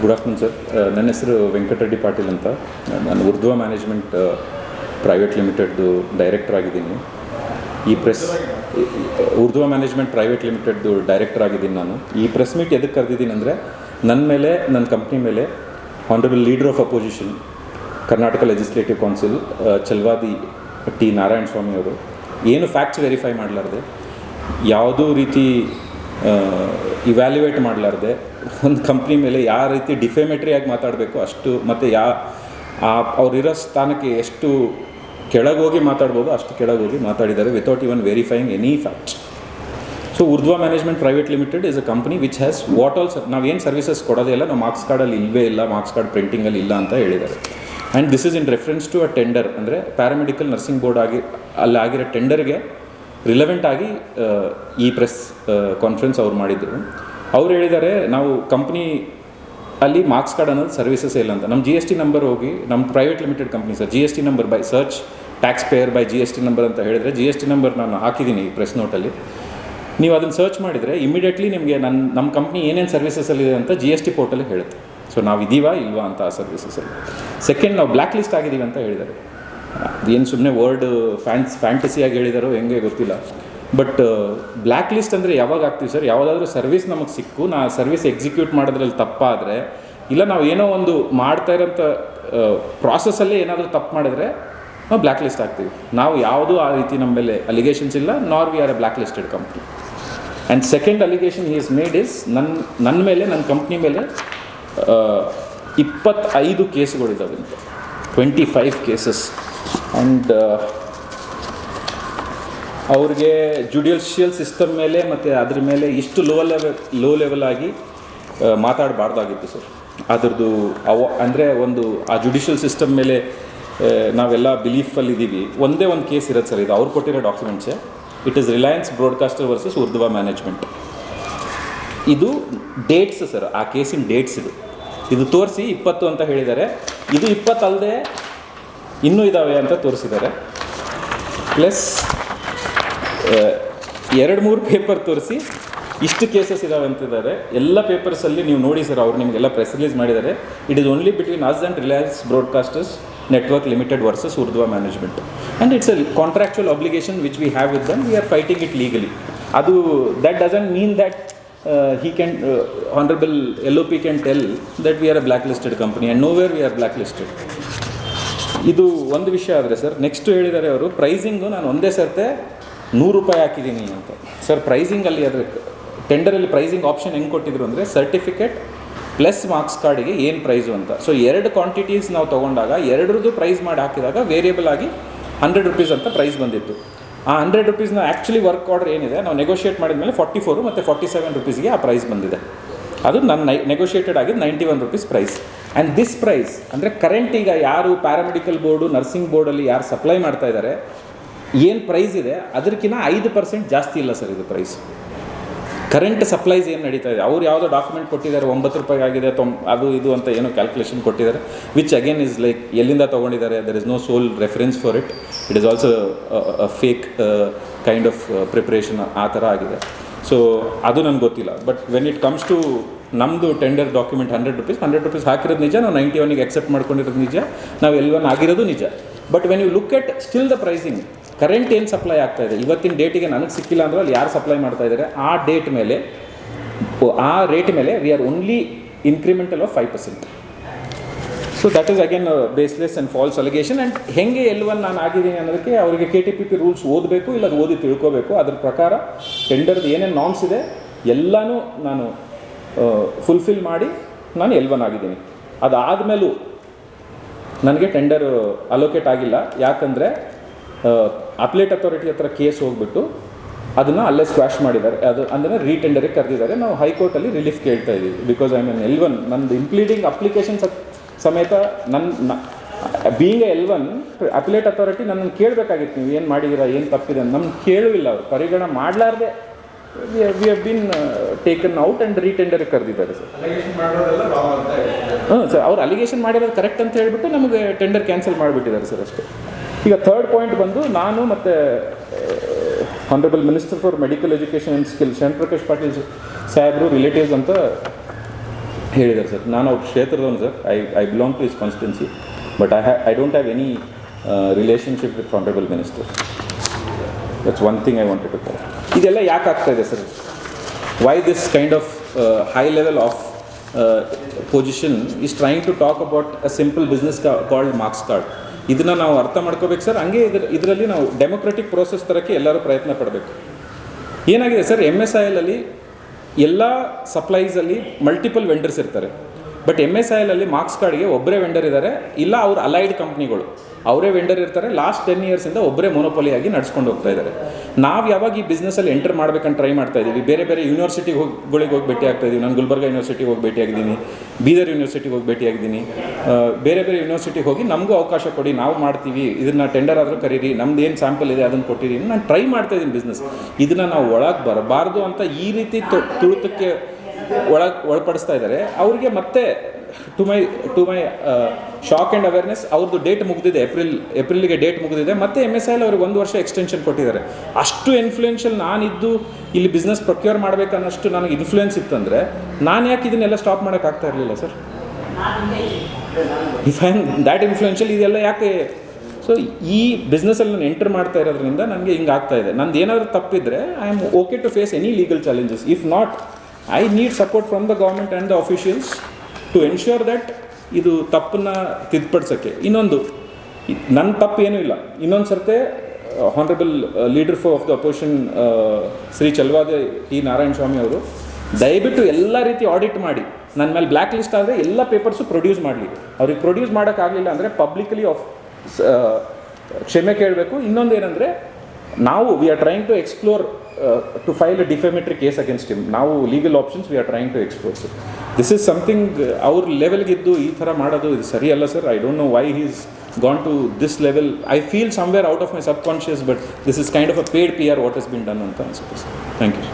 Good afternoon sir. ನನ್ನ ಹೆಸರು ವೆಂಕಟರೆಡ್ಡಿ ಪಾಟೀಲ್ ಅಂತ. ನಾನು ಉರ್ಧ್ವ ಮ್ಯಾನೇಜ್ಮೆಂಟ್ ಪ್ರೈವೇಟ್ ಲಿಮಿಟೆಡ್ದು ಡೈರೆಕ್ಟರ್ ಆಗಿದ್ದೀನಿ. ಈ ಪ್ರೆಸ್ ಉರ್ಧ್ವ ಮ್ಯಾನೇಜ್ಮೆಂಟ್, ಪ್ರೈವೇಟ್ ಲಿಮಿಟೆಡ್ದು ಡೈರೆಕ್ಟರ್ ಆಗಿದ್ದೀನಿ ನಾನು. ಈ ಪ್ರೆಸ್ ಮೀಟ್ ಎದಕ್ಕೆ ಕರೆದಿದ್ದೀನಿ ಅಂದರೆ ನನ್ನ ಮೇಲೆ ನನ್ನ ಕಂಪ್ನಿ ಮೇಲೆ honourable leader of opposition Karnataka legislative council Chalavadi T Narayana Swamy ಅವರು, ಏನು ಫ್ಯಾಕ್ಟ್ಸ್ ವೆರಿಫೈ ಮಾಡಲಾರ್ದೆ, ಯಾವುದೋ ರೀತಿ ಇವ್ಯಾಲ್ಯುವೇಟ್ ಮಾಡಲಾರ್ದೆ. ಒಂದು ಕಂಪ್ನಿ ಮೇಲೆ ಯಾವ ರೀತಿ ಡಿಫೆಮೆಟ್ರಿಯಾಗಿ ಮಾತಾಡಬೇಕು ಅಷ್ಟು ಮತ್ತು ಯಾ, ಆ ಅವರಿರೋ ಸ್ಥಾನಕ್ಕೆ ಎಷ್ಟು ಕೆಳಗೋಗಿ ಮಾತಾಡ್ಬೋದು ಅಷ್ಟು ಕೆಳಗೋಗಿ ಮಾತಾಡಿದ್ದಾರೆ without even verifying any fact so Urdhva management private limited is a company which has what all ನಾವೇನು ಸರ್ವಿಸಸ್ ಕೊಡೋದೇ ಇಲ್ಲ, ನಾವು ಮಾರ್ಕ್ಸ್ ಕಾರ್ಡಲ್ಲಿ ಇಲ್ಲವೇ ಇಲ್ಲ ಮಾರ್ಕ್ಸ್ ಕಾರ್ಡ್ ಪ್ರಿಂಟಿಂಗಲ್ಲಿ ಇಲ್ಲ ಅಂತ ಹೇಳಿದ್ದಾರೆ. And this is in reference to a tender ಅಂದರೆ ಪ್ಯಾರಾಮೆಡಿಕಲ್ ನರ್ಸಿಂಗ್ ಬೋರ್ಡ್ ಆಗಿ ಅಲ್ಲಿ ಆಗಿರೋ ಟೆಂಡರ್ಗೆ ರಿಲೆವೆಂಟ್ ಆಗಿ ಈ ಪ್ರೆಸ್ ಕಾನ್ಫರೆನ್ಸ್ ಅವ್ರು ಮಾಡಿದರು. ಅವ್ರು ಹೇಳಿದ್ದಾರೆ, ನಾವು ಕಂಪ್ನಿ ಅಲ್ಲಿ ಮಾರ್ಕ್ಸ್ ಕಾರ್ಡ್ ಅನ್ನೋದು ಸರ್ವಿಸಸ್ ಇಲ್ಲ ಅಂತ. ನಮ್ಮ ಜಿ ಎಸ್ ಟಿ ನಂಬರ್ ಹೋಗಿ ನಮ್ಮ private limited company sir G S T number by search taxpayer by G S T number ಅಂತ ಹೇಳಿದರೆ ಜಿ ಎಸ್ ಟಿ ನಂಬರ್ ನಾನು ಹಾಕಿದ್ದೀನಿ ಈ ಪ್ರೆಸ್ ನೋಟಲ್ಲಿ ನೀವು ಅದನ್ನು ಸರ್ಚ್ ಮಾಡಿದರೆ ಇಮಿಡಿಯೇಟ್ಲಿ ನಿಮಗೆ ನನ್ನ ನಮ್ಮ ಕಂಪ್ನಿ ಏನೇನು ಸರ್ವಿಸಸ್ಸಲ್ಲಿದೆ ಅಂತ ಜಿ ಎಸ್ ಟಿ ಪೋರ್ಟಲ್ಲಿ ಹೇಳುತ್ತೆ. ಸೊ ನಾವು ಇದೀವಾ ಇಲ್ವಾ ಅಂತ ಆ ಸರ್ವಿಸಸಲ್ಲಿ ಸೆಕೆಂಡ್ ನಾವು ಬ್ಲ್ಯಾಕ್ ಲಿಸ್ಟ್ ಆಗಿದ್ದೀವಿ ಅಂತ ಹೇಳಿದ್ದಾರೆ. ಏನು ಸುಮ್ಮನೆ ವರ್ಡ್ ಫ್ಯಾನ್ಸ್ ಫ್ಯಾಂಟಸಿಯಾಗಿ ಹೇಳಿದಾರೋ ಹೆಂಗೆ ಗೊತ್ತಿಲ್ಲ. ಬಟ್ ಬ್ಲ್ಯಾಕ್ ಲಿಸ್ಟ್ ಅಂದರೆ ಯಾವಾಗ ಆಗ್ತೀವಿ ಸರ್ ಯಾವುದಾದ್ರೂ ಸರ್ವಿಸ್ ನಮಗೆ ಸಿಕ್ಕು, ನಾ ಸರ್ವಿಸ್ ಎಕ್ಸಿಕ್ಯೂಟ್ ಮಾಡೋದ್ರಲ್ಲಿ ತಪ್ಪಾದರೆ, ಇಲ್ಲ ನಾವು ಏನೋ ಒಂದು ಮಾಡ್ತಾ ಇರೋಂಥ ಪ್ರಾಸೆಸ್ಸಲ್ಲೇ ಏನಾದರೂ ತಪ್ಪು ಮಾಡಿದ್ರೆ ನಾವು ಬ್ಲ್ಯಾಕ್ ಲಿಸ್ಟ್ ಆಗ್ತೀವಿ ನಾವು ಯಾವುದೂ ಆ ರೀತಿ ನಮ್ಮ ಮೇಲೆ ಅಲಿಗೇಷನ್ಸ್ ಇಲ್ಲ nor we are a blacklisted company and second allegation he is made is ನನ್ನ ನನ್ನ ಮೇಲೆ ನನ್ನ ಕಂಪ್ನಿ ಮೇಲೆ ಇಪ್ಪತ್ತೈದು ಕೇಸ್ಗಳಿದ್ದಾವೆ ಅಂತ. ಟ್ವೆಂಟಿ ಕೇಸಸ್ ಆ್ಯಂಡ್ ಅವ್ರಿಗೆ ಜುಡಿಷಿಯಲ್ ಸಿಸ್ಟಮ್ ಮೇಲೆ ಮತ್ತು ಅದ್ರ ಮೇಲೆ ಇಷ್ಟು ಲೋ ಲೆವೆಲ್ ಲೋ ಲೆವೆಲ್ ಆಗಿ ಮಾತಾಡಬಾರ್ದಾಗಿತ್ತು ಸರ್. ಅದ್ರದ್ದು ಅವ, ಅಂದರೆ ಒಂದು, ಆ ಜುಡಿಷಿಯಲ್ ಸಿಸ್ಟಮ್ ಮೇಲೆ ನಾವೆಲ್ಲ ಬಿಲೀಫಲ್ಲಿ ಇದ್ದೀವಿ ಒಂದೇ ಒಂದು ಕೇಸ್ ಇರೋದು ಸರ್ ಇದು. ಅವ್ರು ಕೊಟ್ಟಿರೋ ಡಾಕ್ಯುಮೆಂಟ್ಸೇ it is Reliance broadcaster versus Urdhva management ಇದು ಡೇಟ್ಸ್ ಸರ್. ಆ ಕೇಸಿನ ಡೇಟ್ಸ್ ಇದು. ಇದು ತೋರಿಸಿ ಇಪ್ಪತ್ತು ಅಂತ ಹೇಳಿದ್ದಾರೆ. ಇದು ಇಪ್ಪತ್ತಲ್ಲದೆ ಇನ್ನೂ ಇದ್ದಾವೆ ಅಂತ ತೋರಿಸಿದ್ದಾರೆ. ಪ್ಲಸ್ ಎರಡು ಮೂರು ಪೇಪರ್ ತೋರಿಸಿ ಇಷ್ಟು ಕೇಸಸ್ ಇದಾವೆ ಅಂತಿದ್ದಾರೆ. ಎಲ್ಲ ಪೇಪರ್ಸಲ್ಲಿ ನೀವು ನೋಡಿ ಸರ್, ಅವ್ರು ನಿಮಗೆಲ್ಲ ಪ್ರೆಸ್ ರಿಲೀಸ್ ಮಾಡಿದ್ದಾರೆ. It is only between us and Reliance broadcasters network limited versus Urdhva management and it's a contractual obligation which we have with them we are fighting it legally ಅದು that doesn't mean that he can uh, honorable LOP can tell that we are a blacklisted company and nowhere we are blacklisted. ಇದು ಒಂದು ವಿಷಯ ಆದರೆ sir next ಹೇಳಿದ್ದಾರೆ ಅವರು pricing ನಾನು ಒಂದೇ ಸರ್ತೆ ನೂರು ರೂಪಾಯಿ ಹಾಕಿದ್ದೀನಿ ಅಂತ. ಸರ್ ಪ್ರೈಸಿಂಗಲ್ಲಿ ಅದ್ರ ಟೆಂಡರಲ್ಲಿ ಪ್ರೈಸಿಂಗ್ ಆಪ್ಷನ್ ಹೆಂಗೆ ಕೊಟ್ಟಿದ್ರು ಅಂದರೆ ಸರ್ಟಿಫಿಕೇಟ್ ಪ್ಲಸ್ ಮಾರ್ಕ್ಸ್ ಕಾರ್ಡಿಗೆ ಏನು ಪ್ರೈಸು ಅಂತ. ಸೊ ಎರಡು ಕ್ವಾಂಟಿಟೀಸ್ ನಾವು ತೊಗೊಂಡಾಗ ಎರಡರದ್ದು ಪ್ರೈಸ್ ಮಾಡಿ ಹಾಕಿದಾಗ ವೇರಿಯಬಲ್ ಆಗಿ ಹಂಡ್ರೆಡ್ ರುಪೀಸ್ ಅಂತ ಪ್ರೈಸ್ ಬಂದಿತ್ತು. ಆ ಹಂಡ್ರೆಡ್ ರುಪೀಸ್ನ ಆ್ಯಕ್ಚುಲಿ ವರ್ಕ್ ಆರ್ಡರ್ ಏನಿದೆ, ನಾವು ನೆಗೋಷಿಯೇಟ್ ಮಾಡಿದ ಮೇಲೆ ಫಾರ್ಟಿ ಫೋರು ಮತ್ತು ಫಾರ್ಟಿ ಸೆವೆನ್ ರುಪೀಸ್ಗೆ ಆ ಪ್ರೈಸ್ ಬಂದಿದೆ. ಅದು ನನ್ನ ನೈ ನೆಗೋಷಿಯೇಟೆಡ್ ಆಗಿದ್ದು ninety one rupees price and this price ಅಂದರೆ ಕರೆಂಟ್ ಈಗ ಯಾರು ಪ್ಯಾರಾಮೆಡಿಕಲ್ ಬೋರ್ಡು ನರ್ಸಿಂಗ್ ಬೋರ್ಡಲ್ಲಿ ಯಾರು ಸಪ್ಲೈ ಮಾಡ್ತಾ ಇದ್ದಾರೆ ಏನು ಪ್ರೈಸ್ ಇದೆ ಅದಕ್ಕಿಂತ ಐದು ಪರ್ಸೆಂಟ್ ಜಾಸ್ತಿ ಇಲ್ಲ ಸರ್ ಇದು ಪ್ರೈಸ್ ಕರೆಂಟ್ ಸಪ್ಲೈಸ್ ಏನು ನಡೀತಾ ಇದೆ? ಅವ್ರು ಯಾವುದೋ ಡಾಕ್ಯುಮೆಂಟ್ ಕೊಟ್ಟಿದ್ದಾರೆ, ಒಂಬತ್ತು ರೂಪಾಯಿ ಆಗಿದೆ, ತೊಂ, ಅದು ಇದು ಅಂತ ಏನೋ ಕ್ಯಾಲ್ಕುಲೇಷನ್ ಕೊಟ್ಟಿದ್ದಾರೆ ವಿಚ್ ಅಗೇನ್ ಇಸ್ ಲೈಕ್ ಎಲ್ಲಿಂದ ತೊಗೊಂಡಿದ್ದಾರೆ there is no sole reference for it it is also fake kind of preparation ಆ ಥರ ಆಗಿದೆ. ಸೊ ಅದು ನನಗೆ ಗೊತ್ತಿಲ್ಲ. But when it comes to ನಮ್ಮದು tender document hundred rupees hundred rupees ಹಾಕಿರೋದು ನಿಜ, ನಾವು ನೈಂಟಿ ಒನ್ಗೆ ಅಕ್ಸೆಪ್ಟ್ ಮಾಡ್ಕೊಂಡಿರೋದು ನಿಜ, ನಾವು ಎಲ್ ಒನ್ ಆಗಿರೋದು ನಿಜ. But when you look at still the pricing current ಏನು ಸಪ್ಲೈ ಇದೆ? ಇವತ್ತಿನ ಡೇಟಿಗೆ ನನಗೆ ಸಿಕ್ಕಿಲ್ಲ ಅಂದ್ರೆ ಅಲ್ಲಿ ಯಾರು ಸಪ್ಲೈ ಮಾಡ್ತಾ ಇದ್ದಾರೆ ಆ ಡೇಟ್ ಮೇಲೆ ಆ ರೇಟ್ ಮೇಲೆ we are only incremental of five percent so that is again baseless and false allegation and ಹೆಂಗೆ ಎಲ್ ಒನ್ ನಾನು ಆಗಿದ್ದೀನಿ ಅನ್ನೋದಕ್ಕೆ ಅವರಿಗೆ K T P P rules ಓದಬೇಕು ಇಲ್ಲ ಅದು ಓದಿ ತಿಳ್ಕೋಬೇಕು. ಅದ್ರ ಪ್ರಕಾರ ಟೆಂಡರ್ದು ಏನೇನು ನಾಮ್ಸ್ ಇದೆ, ಎಲ್ಲನೂ ನಾನು ಫುಲ್ಫಿಲ್ ಮಾಡಿ ನಾನು ಎಲ್ ಒನ್ ಆಗಿದ್ದೀನಿ. ಅದಾದಮೇಲೂ ನನಗೆ ಟೆಂಡರ್ ಅಲೋಕೇಟ್ ಆಗಿಲ್ಲ. ಯಾಕಂದರೆ ಅಪ್ಲೇಟ್ ಅಥಾರಿಟಿ ಹತ್ರ ಕೇಸ್ ಹೋಗ್ಬಿಟ್ಟು ಅದನ್ನು ಅಲ್ಲೇ ಸ್ಕ್ವಾಶ್ ಮಾಡಿದ್ದಾರೆ. ಅದು ಅಂದರೆ ರೀಟೆಂಡರಿಗೆ ಕರೆದಿದ್ದಾರೆ. ನಾವು ಹೈಕೋರ್ಟಲ್ಲಿ ರಿಲೀಫ್ ಕೇಳ್ತಾ ಇದ್ದೀವಿ because I mean L one ನಂದು ಇಂಪ್ಲೀಡಿಂಗ್ ಅಪ್ಲಿಕೇಶನ್ ಸಮೇತ ನನ್ನ being L one appellate authority ನನ್ನನ್ನು ಕೇಳಬೇಕಾಗಿತ್ತು. ನೀವು ಏನು ಮಾಡಿದ್ದೀರಾ ಏನು ತಪ್ಪಿದೆ ಅಂತ ನಮ್ಗೆ ಕೇಳುವಿಲ್ಲ ಅವರು. ಪರಿಗಣ ಮಾಡಲಾರ್ದೆ we have been taken out and retender ಕರೆದಿದ್ದಾರೆ ಸರ್. ಹಾಂ ಸರ್ ಅವ್ರು ಅಲಿಗೇಷನ್ ಮಾಡಿರೋದು ಕರೆಕ್ಟ್ ಅಂತ ಹೇಳಿಬಿಟ್ಟು ನಮಗೆ ಟೆಂಡರ್ ಕ್ಯಾನ್ಸಲ್ ಮಾಡಿಬಿಟ್ಟಿದ್ದಾರೆ ಸರ್ ಅಷ್ಟೇ. ಈಗ ಥರ್ಡ್ ಪಾಯಿಂಟ್ ಬಂದು ನಾನು ಮತ್ತು honourable minister for medical education and skill Sharan Prakash Patil ಸಾಹೇಬ್ರು ರಿಲೇಟಿವ್ಸ್ ಅಂತ ಹೇಳಿದ್ದಾರೆ ಸರ್. ನಾನು ಅವ್ರ ಕ್ಷೇತ್ರದವನು sir. I I belong to is constituency but I ha I don't have any relationship with honourable minister that's one thing I wanted to call ಇದೆಲ್ಲ ಯಾಕೆ ಆಗ್ತಾ ಇದೆ sir? Why this kind of high level of position is trying to talk about a simple business called marks card ಇದನ್ನು ನಾವು ಅರ್ಥ ಮಾಡ್ಕೋಬೇಕು sir. ಹಂಗೆ ಇದ್ರ ಇದರಲ್ಲಿ ನಾವು ಡೆಮೊಕ್ರೆಟಿಕ್ ಪ್ರೋಸೆಸ್ ತರಕ್ಕೆ ಎಲ್ಲರೂ ಪ್ರಯತ್ನ ಪಡಬೇಕು. ಏನಾಗಿದೆ ಸರ್ ಎಂ ಎಸ್ ಐ ಎಲಲ್ಲಿ ಎಲ್ಲ ಸಪ್ಲೈಸಲ್ಲಿ ಮಲ್ಟಿಪಲ್ ವೆಂಡರ್ಸ್ ಇರ್ತಾರೆ. ಬಟ್ ಎಂ ಎಸ್ ಐ ಎಲಲ್ಲಿ ಮಾರ್ಕ್ಸ್ ಕಾರ್ಡ್ಗೆ ಒಬ್ಬರೇ ವೆಂಡರ್ ಇದ್ದಾರೆ ಇಲ್ಲ ಅವ್ರ ಅಲೈಡ್ ಕಂಪ್ನಿಗಳು ಅವರೇ ವೆಂಡರ್ ಇರ್ತಾರೆ ಲಾಸ್ಟ್ ಟೆನ್ ಇಯರ್ಸಿಂದ ಒಬ್ಬರೇ ಮೊನೋಪೊಲಿಯಾಗಿ ನಡ್ಸ್ಕೊಂಡು ಹೋಗ್ತಾ ಇದ್ದಾರೆ ನಾವು ಯಾವಾಗ ಈ ಬಿಸ್ನೆಸ್ಸಲ್ಲಿ ಎಂಟರ್ ಮಾಡ್ಬೇಕಂತ ಟ್ರೈ ಮಾಡ್ತಾ ಇದ್ದೀವಿ ಬೇರೆ ಬೇರೆ ಯೂನಿವರ್ಸಿಟಿಗೆ ಹೋಗಿ ಹೋಗಿ ಭೇಟಿ ಆಗ್ತಾ ಇದ್ದೀವಿ ನಾನು ಗುಲ್ಬರ್ಗ ಯೂನಿವರ್ಸಿಟಿಗೆ ಹೋಗಿ ಭೇಟಿ ಆಗಿದ್ದೀನಿ. ಬೀದರ್ ಯೂನಿವರ್ಸಿಟಿಗೆ ಹೋಗಿ ಭೇಟಿ ಆಗಿದ್ದೀನಿ. ಬೇರೆ ಬೇರೆ ಯೂನಿವರ್ಸಿಟಿಗೆ ಹೋಗಿ ನಮಗೂ ಅವಕಾಶ ಕೊಡಿ. ನಾವು ಮಾಡ್ತೀವಿ. ಇದನ್ನ ಟೆಂಡರ್ ಆದರೂ ಕರೀರಿ. ನಮ್ದು ಏನು ಸ್ಯಾಂಪಲ್ ಇದೆ ಅದನ್ನು ಕೊಟ್ಟಿದ್ದೀನಿ ನಾನು ಟ್ರೈ ಮಾಡ್ತಾ ಇದ್ದೀನಿ ಬಿಸ್ನೆಸ್ ಇದನ್ನು ನಾವು ಒಳಗೆ ಬರಬಾರ್ದು ಅಂತ ಈ ರೀತಿ ತುಳಿತಕ್ಕೆ ಒಳಗೆ ಒಳಪಡಿಸ್ತಾ ಇದ್ದಾರೆ ಅವ್ರಿಗೆ ಮತ್ತೆ to my to my shock and awareness ಅವ್ರದ್ದು ಡೇಟ್ ಮುಗಿದಿದೆ ಏಪ್ರಿಲ್ ಏಪ್ರಿಲ್ಗೆ ಡೇಟ್ ಮುಗಿದಿದೆ, ಮತ್ತೆ ಎಂ ಎಸ್ ಐಲ್ ಅವ್ರಿಗೆ ಒಂದು ವರ್ಷ ಎಕ್ಸ್ಟೆನ್ಷನ್ ಕೊಟ್ಟಿದ್ದಾರೆ. ಅಷ್ಟು ಇನ್ಫ್ಲೂಯೆನ್ಷಿಯಲ್ ನಾನಿದ್ದು ಇಲ್ಲಿ ಬಿಸ್ನೆಸ್ ಪ್ರೊಕ್ಯೂರ್ ಮಾಡಬೇಕನ್ನಷ್ಟು ನನಗೆ ಇನ್ಫ್ಲೂಯೆನ್ಸ್ ಇತ್ತಂದರೆ, ನಾನು ಯಾಕೆ ಇದನ್ನೆಲ್ಲ ಸ್ಟಾಪ್ ಮಾಡೋಕ್ಕಾಗ್ತಾ ಇರಲಿಲ್ಲ sir? If I am that influential ಇದೆಲ್ಲ ಯಾಕೆ? ಸೊ ಈ ಬಿಸ್ನೆಸ್ಸಲ್ಲಿ ನಾನು ಎಂಟರ್ ಮಾಡ್ತಾ ಇರೋದ್ರಿಂದ ನನಗೆ ಹಿಂಗೆ ಆಗ್ತಾ ಇದೆ. ನಂದು ಏನಾದರೂ ತಪ್ಪಿದ್ರೆ I am okay to face any legal challenges if not I need support from the government and the officials to ensure that ಇದು ತಪ್ಪನ್ನ ತಿದ್ದುಪಡಿಸೋಕ್ಕೆ. ಇನ್ನೊಂದು ನನ್ನ ತಪ್ಪು ಏನೂ ಇಲ್ಲ. ಇನ್ನೊಂದು ಸರ್ತೆ honourable leader for of the opposition Shri Chalavadi T. Narayana Swamy ಅವರು, ದಯವಿಟ್ಟು ಎಲ್ಲ ರೀತಿ ಆಡಿಟ್ ಮಾಡಿ. ನನ್ನ ಮೇಲೆ ಬ್ಲ್ಯಾಕ್ ಲಿಸ್ಟ್ ಆದರೆ ಎಲ್ಲ ಪೇಪರ್ಸು ಪ್ರೊಡ್ಯೂಸ್ ಮಾಡಲಿ. ಅವ್ರಿಗೆ ಪ್ರೊಡ್ಯೂಸ್ ಮಾಡೋಕ್ಕಾಗಲಿಲ್ಲ ಅಂದರೆ ಪಬ್ಲಿಕಲಿ ಆಫ್ ಕ್ಷಮೆ ಕೇಳಬೇಕು. ಇನ್ನೊಂದು ಏನಂದರೆ, ನಾವು we are trying to explore to file a defamatory case against him ನಾವು legal options we are trying to explore sir this is something ಅವ್ರ ಲೆವೆಲ್ಗಿದ್ದು ಈ ಥರ ಮಾಡೋದು ಇದು ಸರಿ ಅಲ್ಲ sir. I don't know why he's gone to this level I feel somewhere out of my subconscious but this is kind of a paid P R what is been done ಅಂತ ಅನ್ಸುತ್ತೆ ಸರ್. Thank you